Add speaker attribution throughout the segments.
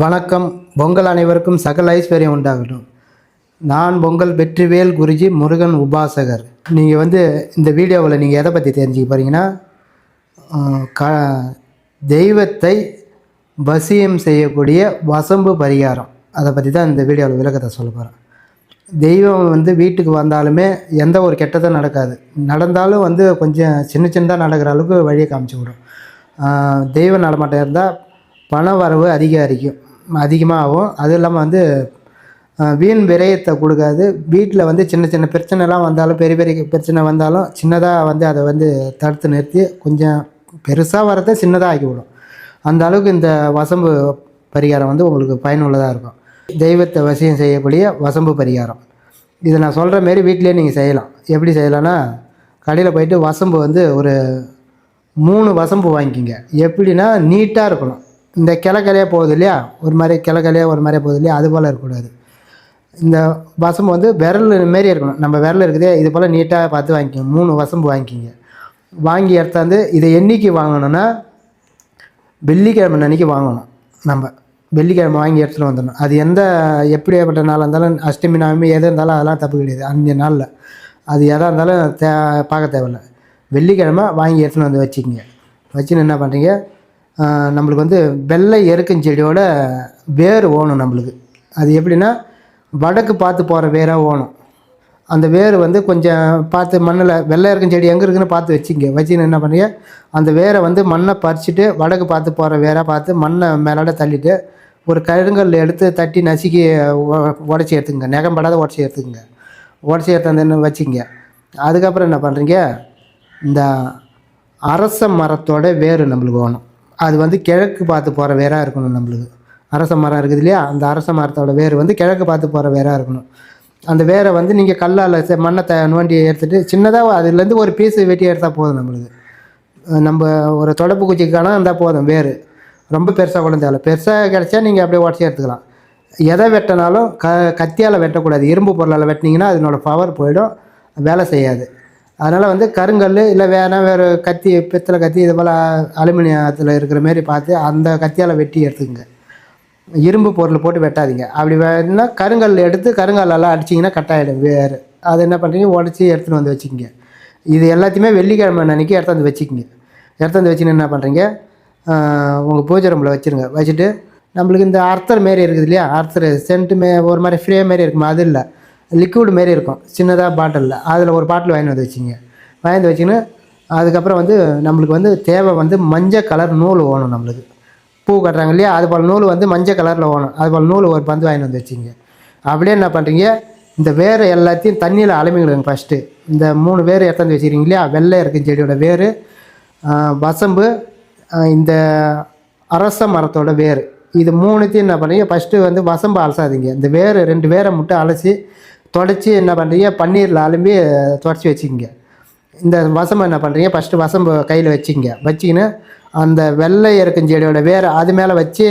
Speaker 1: வணக்கம். பொங்கல் அனைவருக்கும் சகல ஐஸ்வர்யம் உண்டாகட்டும். நான் பொங்கல் வெற்றிவேல் குருஜி முருகன் உபாசகர். நீங்கள் வந்து இந்த வீடியோவில் நீங்கள் எதை பற்றி தெரிஞ்சுக்க போகிறீங்கன்னா க தெய்வத்தை வசியம் செய்யக்கூடிய வசம்பு பரிகாரம். அதை பற்றி தான் இந்த வீடியோவில் விளக்கத்தை சொல்ல போகிறேன் தெய்வம் வந்து வீட்டுக்கு வந்தாலுமே எந்த ஒரு கெட்டதும் நடக்காது. நடந்தாலும் வந்து கொஞ்சம் சின்ன சின்னதாக நடக்கிற அளவுக்கு வழியை காமிச்சு விடும். தெய்வ நடமாட்டம் இருந்தால் பண வரவு அதிகரிக்கும். அதிகமாக ஆகும் அதுவும் இல்லாமல் வந்து வீண் விரயத்தை கொடுக்காது. வீட்டில் வந்து சின்ன சின்ன பிரச்சனைலாம் வந்தாலும் பெரிய பெரிய பிரச்சனை வந்தாலும் சின்னதாக வந்து அதை வந்து தடுத்து நிறுத்தி கொஞ்சம் பெருசாக வரதை சின்னதாக ஆக்கி விடும். அந்த அளவுக்கு இந்த வசம்பு பரிகாரம் வந்து உங்களுக்கு பயனுள்ளதாக இருக்கும். தெய்வத்தை வசியம் செய்யக்கூடிய வசம்பு பரிகாரம். இதை நான் சொல்கிற மாரி வீட்டிலேயே நீங்கள் செய்யலாம். எப்படி செய்யலாம்னா கடையில் போயிட்டு வசம்பு வந்து ஒரு மூணு வசம்பு வாங்கிக்கிங்க. எப்படின்னா நீட்டாக இருக்கணும். இந்த கிளை போகுது இல்லையா? ஒரு மாதிரி கிளை ஒரு மாதிரியே போகுது இல்லையா? அது போல் இருக்கக்கூடாது. இந்த வசம்பு வந்து விரல் மாரி இருக்கணும். நம்ம விரல் இருக்குதே இது போல் நீட்டாக பார்த்து வாங்கிக்கோங்க. மூணு வசம்பு வாங்கிக்கிங்க. வாங்கி எடுத்தாந்து இதை என்றைக்கு வாங்கணும்னா வெள்ளிக்கிழமை அன்னைக்கு வாங்கணும் நம்ம. வெள்ளிக்கிழமை வாங்கி எடுத்துகிட்டு வந்துடணும். அது எந்த எப்படியாப்பட்ட நாளாக இருந்தாலும் அஷ்டமி நவமி எது இருந்தாலும் அதெல்லாம் தப்பு கிடையாது. அஞ்சு நாளில். அது எதாக இருந்தாலும் தே பார்க்க தேவையில்ல. வெள்ளிக்கிழமை வாங்கி எடுத்துன்னு வந்து வச்சுக்கிங்க. வச்சுன்னு என்ன பண்ணுறீங்க நம்மளுக்கு வந்து வெள்ளை எருக்கஞ்செடியோட வேர் ஓணும் நம்மளுக்கு. அது எப்படின்னா வடக்கு பார்த்து போகிற வேராக ஓணும். அந்த வேர் வந்து கொஞ்சம் பார்த்து மண்ணில் வெள்ளை இருக்கும் செடி எங்கே இருக்குன்னு பார்த்து வச்சுங்க. வச்சுன்னு என்ன பண்ணுங்க அந்த வேரை வந்து மண்ணை பறிச்சுட்டு வடக்கு பார்த்து போகிற வேராக பார்த்து மண்ணை மேலாட தள்ளிட்டு ஒரு கருங்கல் எடுத்து தட்டி நசுக்கி உடச்சி எடுத்துங்க நெகம்படாத உடச்சி எடுத்துக்கங்க. உடச்சி எடுத்து வச்சுங்க. அதுக்கப்புறம் என்ன பண்ணுறீங்க இந்த அரச மரத்தோட வேர் நம்மளுக்கு வேணும் அது வந்து கிழக்கு பார்த்து போகிற வேராக இருக்கணும் நம்மளுக்கு. அரச மரம் இருக்குது இல்லையா? அந்த அரச மரத்தோட வேர் வந்து கிழக்கு பார்த்து போகிற வேராக இருக்கணும். அந்த வேரை வந்து நீங்கள் கல்லால் மண்ணை த நோண்டி எடுத்துகிட்டு சின்னதாக அதுலேருந்து ஒரு பீஸு வெட்டி எடுத்தால் போதும் நம்மளுக்கு. நம்ம ஒரு தொடப்பு குச்சிக்கான இருந்தால் போதும் வேர். ரொம்ப பெருசாக கூட தேவை பெருசாக கிடச்சா நீங்கள் அப்படியே உடச்சி எடுத்துக்கலாம். எதை வெட்டினாலும் க கத்தியால் வெட்டக்கூடாது. இரும்பு பொருளால் வெட்டினீங்கன்னா அதனோட பவர் போயிடும். வேலை செய்யாது. அதனால் வந்து கருங்கல் இல்லை வேணா வேறு கத்தி பித்தளை கத்தி இது போல் அலுமினியத்தில் இருக்கிற மாரி பார்த்து அந்த கத்தியால் வெட்டி எடுத்துக்கங்க. இரும்பு பொருள் போட்டு வெட்டாதீங்க. அப்படி வேணா கருங்கல் எடுத்து கருங்கல்லாம் அடிச்சிங்கன்னா கட்டாயிடும். வேறு. அதை என்ன பண்ணுறீங்க உடச்சி எடுத்துன்னு வந்து வச்சுக்கிங்க. இது எல்லாத்தையுமே வெள்ளிக்கிழமை அன்னைக்கு எடுத்து வந்து வச்சுக்கிங்க. எடுத்து வந்து வச்சுன்னு என்ன பண்ணுறீங்க உங்கள் பூஜை ரூமில் வச்சுருங்க. வச்சுட்டு நம்மளுக்கு இந்த அர்த்தர் மாரி இருக்குது இல்லையா? அர்த்தர் சென்ட்டு மே ஒரு மாதிரி ஃப்ரே மாரி இருக்குமா? அது இல்லை. லிக்விட் மாரி இருக்கும். சின்னதாக பாட்டிலில் அதில் ஒரு பாட்டில் வாங்கி வந்து வச்சிங்க. வாங்கி வந்து அதுக்கப்புறம் வந்து நம்மளுக்கு வந்து தேவை வந்து மஞ்சள் கலர் நூல் வேணும் நம்மளுக்கு. பூ கட்டுறாங்க இல்லையா? அது போல் நூல் வந்து மஞ்சள் கலரில் வேணும் அது போல் நூல் ஒரு பந்து வாங்கிட்டு வந்து வச்சிங்க. அப்படியே என்ன பண்ணுறீங்க இந்த வேர் எல்லாத்தையும் தண்ணியில் அலமிடுங்க ஃபஸ்ட்டு இந்த மூணு வேர் எடுத்தாந்து வச்சுக்கிறீங்க இல்லையா? வெள்ளை இருக்கும் செடியோட வேர் வசம்பு இந்த அரச மரத்தோட வேர். இது மூணுத்தையும் என்ன பண்ணுறீங்க ஃபஸ்ட்டு வந்து வசம்பு அலசாதீங்க. இந்த வேர் ரெண்டு வேரை மட்டும் அலசி தொடச்சி என்ன பண்ணுறீங்க பன்னீரில் அலும்பி தொடச்சி வச்சுக்கிங்க. இந்த வசம் என்ன பண்ணுறீங்க ஃபஸ்ட்டு வசம்பு கையில் வச்சுக்கிங்க. வச்சிக்கின்னு அந்த வெள்ளை இருக்கும் செடியோட வேர் அது மேலே வச்சு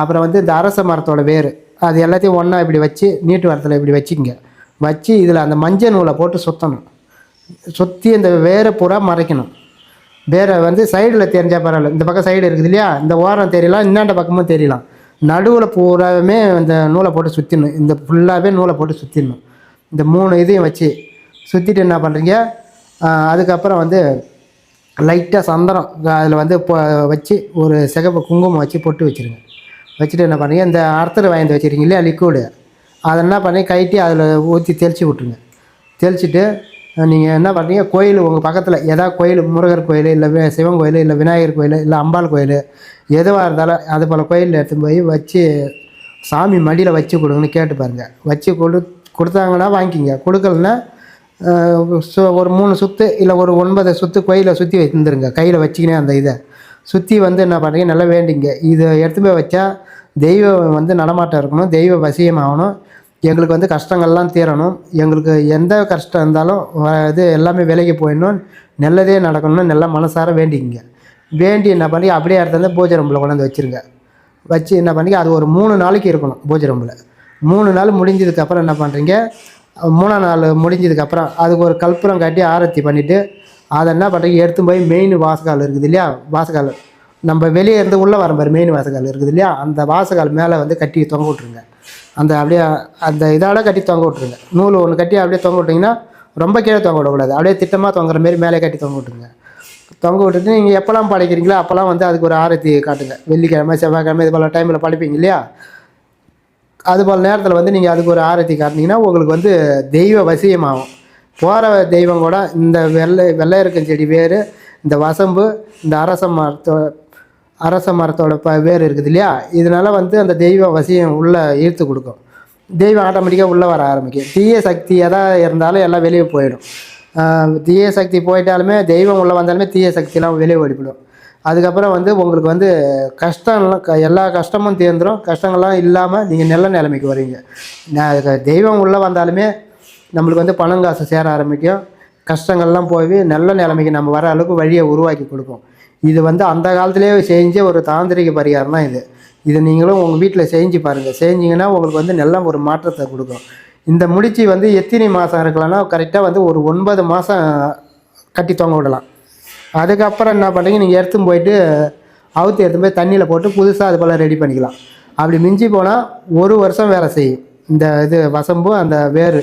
Speaker 1: அப்புறம் வந்து இந்த அரச மரத்தோட வேர் அது எல்லாத்தையும் ஒன்றா இப்படி வச்சு நீட்டு வரத்தில் இப்படி வச்சுக்கிங்க. வச்சு இதில் அந்த மஞ்சள் நூலை போட்டு சுற்றணும் சுற்றி இந்த வேரை பூரா மறைக்கணும். வேரை வந்து சைடில் தெரிஞ்சால் பரவாயில்ல. இந்த பக்கம் சைடு இருக்குது இல்லையா? இந்த ஓரம் தெரியலாம் இன்னாண்ட பக்கமும் தெரியலாம். நடுவில் பூராவுமே இந்த நூலை போட்டு சுற்றிடணும் இந்த ஃபுல்லாகவே நூலை போட்டு சுற்றிடணும் இந்த மூணு இதையும் வச்சு சுற்றிட்டு என்ன பண்ணுறீங்க அதுக்கப்புறம் வந்து லைட்டாக சந்தனம் அதில் வந்து இப்போ வச்சு ஒரு சிகப்பு குங்குமம் வச்சு பொட்டு வச்சுருங்க. வச்சுட்டு என்ன பண்ணுறீங்க இந்த அர்த்தர் வாங்கி வச்சுருக்கீங்க இல்லையா லிக்விடு அதை என்ன பண்ணி கைட்டி அதில் ஊற்றி தெளித்து விட்ருங்க தெளிச்சுட்டு நீங்கள் என்ன பண்ணுறீங்க கோயில் உங்கள் பக்கத்தில் எதாவது கோயில் முருகர் கோயில் இல்லை வி- சிவன் கோயில் இல்லை விநாயகர் கோயில் இல்லை அம்பாள் கோயில் எதுவாக இருந்தாலும் அது போல் கோயிலில் எடுத்துன்னு போய் வச்சு சாமி மடியில் வச்சு கொடுங்கன்னு கேட்டு பாருங்கள் வச்சு கொடு கொடுத்தாங்கன்னா வாங்கிக்கிங்க. கொடுக்கலன்னா சு- ஒரு மூணு சுற்று இல்லை ஒரு ஒன்பது சுற்று கோயிலை சுற்றி வச்சுருந்துருங்க கையில் வச்சுக்கினே அந்த இதை. சுற்றி வந்து என்ன பண்ணுறீங்க நல்லா வேண்டிங்க. இதை எடுத்து போய் வச்சா தெய்வம் வந்து நடமாட்டம் இருக்கணும் தெய்வ வசியம் ஆகணும் எங்களுக்கு வந்து கஷ்டங்கள்லாம் தீரணும். எங்களுக்கு எந்த கஷ்டம் இருந்தாலும் இது எல்லாமே விலைக்கு போயிடணும். நல்லதே நடக்கணும்னு நல்லா மனசார வேண்டிக்கிங்க வேண்டி என்ன பண்ணி அப்படியே இடத்துல பூஜை ரூமில் கொண்டாந்து வச்சுருங்க. வச்சு என்ன பண்ணி அது ஒரு மூணு நாளைக்கு இருக்கணும் பூஜை ரூமில். மூணு நாள் முடிஞ்சதுக்கப்புறம் என்ன பண்ணுறீங்க மூணாம் நாள் முடிஞ்சதுக்கப்புறம் அதுக்கு ஒரு கற்பூரம் காட்டி ஆரத்தி பண்ணிவிட்டு அதை என்ன பண்ணுறீங்க எடுத்து போய் மெயின் வாசகால் இருக்குது இல்லையா? வாசகால். நம்ம வெளியே இருந்து உள்ளே வர மாதிரி மெயின் வாசகால் இருக்குது இல்லையா? அந்த வாசகால் மேலே வந்து கட்டி தொங்க விட்ருங்க அந்த அப்படியே அந்த இதால் கட்டி தொங்க விட்ருங்க நூல் ஒன்று கட்டி அப்படியே தொங்க விட்டிங்கன்னா ரொம்ப கீழே தொங்க விடக்கூடாது. அப்படியே திட்டமாக தொங்குற மாரி மேலே கட்டி தொங்க விட்ருங்க தொங்க விட்டுட்டு நீங்கள் எப்போல்லாம் படைக்கிறீங்களோ அப்போல்லாம் வந்து அதுக்கு ஒரு ஆரத்தி காட்டுங்க. வெள்ளிக்கிழமை செவ்வாய்க்கிழமை இது போல் டைமில் படைப்பீங்க இல்லையா? அது போல் நேரத்தில் வந்து நீங்கள் அதுக்கு ஒரு ஆரத்தி காட்டினீங்கன்னா உங்களுக்கு வந்து தெய்வ வசியமாகும். போகிற தெய்வம் கூட இந்த வெள்ளை வெள்ளை இருக்கும் செடி வேர் இந்த வசம்பு இந்த அரச மரத்தோ அரச மரத்தோட ப வேர் இருக்குது இல்லையா? இதனால் வந்து அந்த தெய்வ வசியம் உள்ளே ஈர்த்து கொடுக்கும். தெய்வம் ஆட்டோமேட்டிக்காக உள்ளே வர ஆரம்பிக்கும். தீய சக்தி எதாக இருந்தாலும் எல்லாம் வெளியே போயிடும். தீய சக்தி போயிட்டாலுமே தெய்வம் உள்ளே வந்தாலுமே தீய சக்தியெலாம் வெளியே ஓடிவிடும் அதுக்கப்புறம் வந்து உங்களுக்கு வந்து கஷ்டம்லாம் க- எல்லா கஷ்டமும் தேர்ந்துடும் கஷ்டங்கள்லாம் இல்லாமல் நீங்கள் நல்ல நிலைமைக்கு வருவீங்க நான் தெய்வம் உள்ளே வந்தாலுமே நம்மளுக்கு வந்து பணம் காசு சேர ஆரம்பிக்கும். கஷ்டங்கள்லாம் போய் நல்ல நிலைமைக்கு நம்ம வர அளவுக்கு வழியை உருவாக்கி கொடுக்கும். இது வந்து அந்த காலத்திலே செஞ்ச ஒரு தாந்திரிக பரிகாரம் தான் இது. இது நீங்களும் உங்கள் வீட்டில் செஞ்சு பாருங்கள் செஞ்சிங்கன்னா உங்களுக்கு வந்து நல்ல ஒரு மாற்றத்தை கொடுக்கும். இந்த முடிச்சு வந்து எத்தனை மாதம் இருக்கலாம்னா கரெக்டாக வந்து ஒரு ஒன்பது மாதம் கட்டி தொங்க விடலாம். அதுக்கப்புறம் என்ன பண்ணுறீங்க நீங்கள் எடுத்து போயிட்டு அவுத்து எடுத்து போய் தண்ணியில் போட்டு புதுசாக அது போல் ரெடி பண்ணிக்கலாம். அப்படி மிஞ்சி போனால் ஒரு வருஷம் வேலை செய்யும். இந்த இது வசம்பும் அந்த வேர்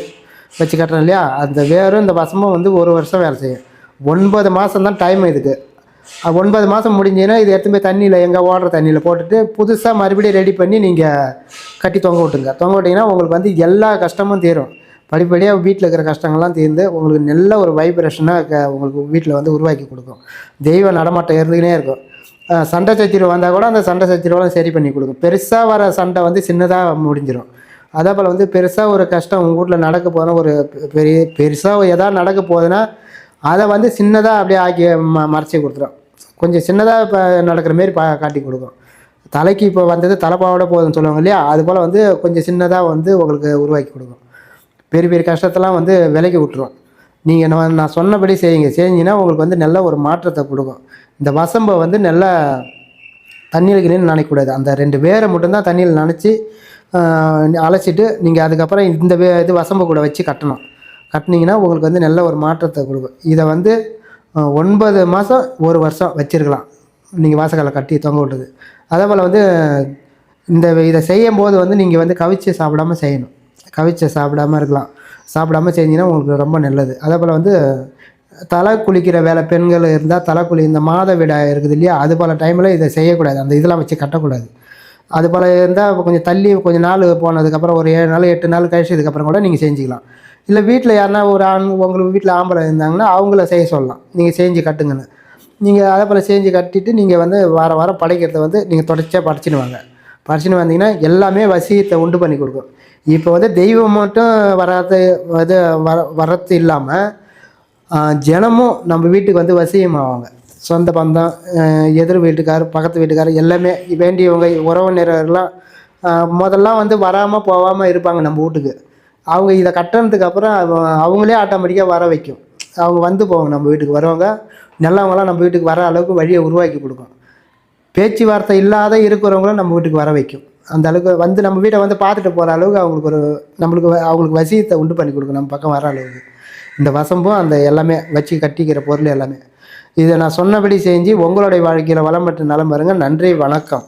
Speaker 1: வச்சு கட்டுறோம் இல்லையா? அந்த வேரும் இந்த வசமும் வந்து ஒரு வருஷம் வேலை செய்யும். ஒன்பது மாதம் தான் டைம் இதுக்கு. ஒன்பது மாதம் முடிஞ்சுன்னா இது எடுத்து போய் தண்ணியில் எங்கே ஓடுற தண்ணியில் போட்டுட்டு புதுசாக மறுபடியும் ரெடி பண்ணி நீங்கள் கட்டி தொங்க விட்டுங்க தொங்க விட்டிங்கன்னா உங்களுக்கு வந்து எல்லா கஷ்டமும் தீரும். படிப்படியாக வீட்டில் இருக்கிற கஷ்டங்கள்லாம் தீர்ந்து உங்களுக்கு நல்ல ஒரு வைப்ரேஷனாக உங்களுக்கு வீட்டில் வந்து உருவாக்கி கொடுக்கும். தெய்வ நடமாட்டம் இருந்துக்கினே இருக்கும். சண்டை சச்சரவு வந்தால் கூட அந்த சண்டை சச்சரவெல்லாம் சரி பண்ணி கொடுக்கும். பெருசாக வர சண்டை வந்து சின்னதாக முடிஞ்சிடும் அதே போல் வந்து பெருசாக ஒரு கஷ்டம் உங்கள் வீட்டில் நடக்க போதுனா ஒரு பெரிய பெருசாக எதாவது நடக்க போகுதுன்னா அதை வந்து சின்னதாக அப்படியே ஆக்கி ம மறைச்சி கொடுத்துரும். கொஞ்சம் சின்னதாக இப்போ நடக்கிற மாரி பா காட்டி கொடுக்கும். தலைக்கு இப்போ வந்தது தலைப்பாவோட போதும்னு சொல்லுவாங்க இல்லையா? அது போல் வந்து கொஞ்சம் சின்னதாக வந்து உங்களுக்கு உருவாக்கி கொடுக்கும். பெரிய பெரிய கஷ்டத்தெல்லாம் வந்து விலக்கி விட்டுரும். நீங்கள் நான் நான் சொன்னபடி செய்யுங்க. செஞ்சீங்கன்னா உங்களுக்கு வந்து நல்ல ஒரு மாற்றத்தை கொடுக்கும். இந்த வசம்பை வந்து நல்லா தண்ணியில் கிணறு நினைக்கக்கூடாது அந்த ரெண்டு வேரை மட்டும்தான் தண்ணியில் நனைச்சி அழைச்சிட்டு நீங்கள் அதுக்கப்புறம் இந்த வே இது வசம்பை கூட வச்சு கட்டணும். கட்டினீங்கன்னா உங்களுக்கு வந்து நல்ல ஒரு மாற்றத்தை கொடுக்கும். இதை வந்து ஒன்பது மாதம் ஒரு வருஷம் வச்சிருக்கலாம். நீங்கள் வாசக்கால கட்டி தொங்க விட்டுறது அதே போல் வந்து இந்த இதை செய்யும் போது வந்து நீங்கள் வந்து கவிச்சு சாப்பிடாம செய்யணும். கவிச்ச சாப்பிடாம இருக்கலாம். சாப்பிடாம செஞ்சீங்கன்னா உங்களுக்கு ரொம்ப நல்லது. அதே போல் வந்து தலை குளிக்கிற வேலை பெண்கள் இருந்தால் தலை குளி இந்த மாத விடாய் இருக்குது இல்லையா? அது போல் டைமில் இதை செய்யக்கூடாது. அந்த இதெல்லாம் வச்சு கட்டக்கூடாது. அது போல் இருந்தால் கொஞ்சம் தள்ளி கொஞ்சம் நாள் போனதுக்கப்புறம் ஒரு ஏழு நாள் எட்டு நாள் கழிச்சதுக்கப்புறம் கூட நீங்கள் செஞ்சுக்கலாம். இல்லை வீட்டில் யாருனா ஒரு ஆண் உங்களுக்கு வீட்டில் ஆம்பளை இருந்தாங்கன்னா அவங்கள செய்ய சொல்லலாம். நீங்கள் செஞ்சு கட்டுங்கன்னு. நீங்கள் அதே போல் செஞ்சு கட்டிட்டு நீங்கள் வந்து வார வாரம் படைக்கிறத வந்து நீங்கள் தொடர்ச்சியாக படைச்சின்னு பரிசுன்னு வந்தீங்கன்னா எல்லாமே வசியத்தை உண்டு பண்ணி கொடுக்கும். இப்போ வந்து தெய்வம் மட்டும் வராது இது வர வரத்து இல்லாமல் ஜனமும் நம்ம வீட்டுக்கு வந்து வசியமாவாங்க. சொந்த பந்தம் எதிர் வீட்டுக்கார் பக்கத்து வீட்டுக்கார் எல்லாமே வேண்டியவங்க உறவினர்கள்லாம் முதல்லாம் வந்து வராமல் போகாமல் இருப்பாங்க நம்ம வீட்டுக்கு. அவங்க இதை கட்டுறதுக்கு அப்புறம் அவ- அவங்களே ஆட்டோமேட்டிக்காக வர வைக்கும். அவங்க வந்து போவாங்க நம்ம வீட்டுக்கு வருவாங்க. நல்லவங்களாம் நம்ம வீட்டுக்கு வர அளவுக்கு வழியை உருவாக்கி கொடுக்கும். பேச்சுவார்த்தை இல்லாத இருக்கிறவங்களும் நம்ம வீட்டுக்கு வர வைக்கும். அந்த அளவுக்கு வந்து நம்ம வீட்டை வந்து பார்த்துட்டு போகிற அளவுக்கு அவங்களுக்கு ஒரு நம்மளுக்கு வ- அவங்களுக்கு வசியத்தை உண்டு பண்ணி கொடுக்கும் நம்ம பக்கம் வர அளவுக்கு. இந்த வசம்பும் அந்த எல்லாமே வச்சு கட்டிக்கிற பொருள் எல்லாமே. இதை நான் சொன்னபடி செஞ்சு உங்களுடைய வாழ்க்கையில் வளம் மற்றும் நலம் பாருங்க. நன்றி வணக்கம்.